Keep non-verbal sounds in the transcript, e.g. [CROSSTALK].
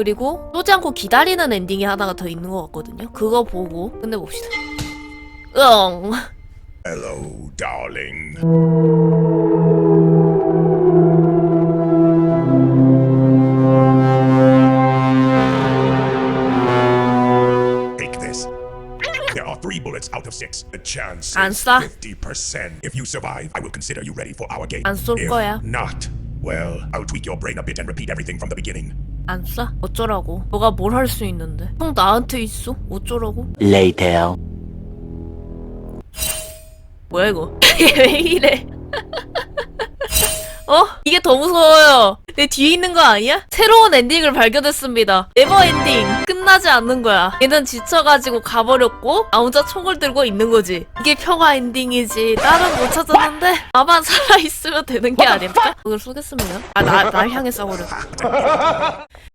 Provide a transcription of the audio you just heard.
그리고 쏘지 않고 기다리는 엔딩이 하나가 더 있는 것 같거든요. 그거 보고 끝내봅시다. 응. Hello, darling. Take this. There are three bullets out of six. The chance 안 is 쏴. 50%. If you survive, I will consider you ready for our game. 안 쏠 if 거야. not, well, I'll tweak your brain a bit and repeat everything from the beginning. 안 쏴? 어쩌라고? 너가 뭘 할 수 있는데? 형 나한테 있어? 어쩌라고? Later. 뭐야 이거? 왜 이래? 어? 이게 더 무서워요. 내 뒤에 있는 거 아니야? 새로운 엔딩을 발견했습니다. 네버 엔딩. 끝나지 않는 거야. 얘는 지쳐가지고 가버렸고 나 혼자 총을 들고 있는 거지. 이게 평화 엔딩이지. 나는 못 찾았는데 나만 살아있으면 되는 게 아닐까? 그걸 쏘겠습니다. 아, 나, 날 향해 쏴버려. [LAUGHS]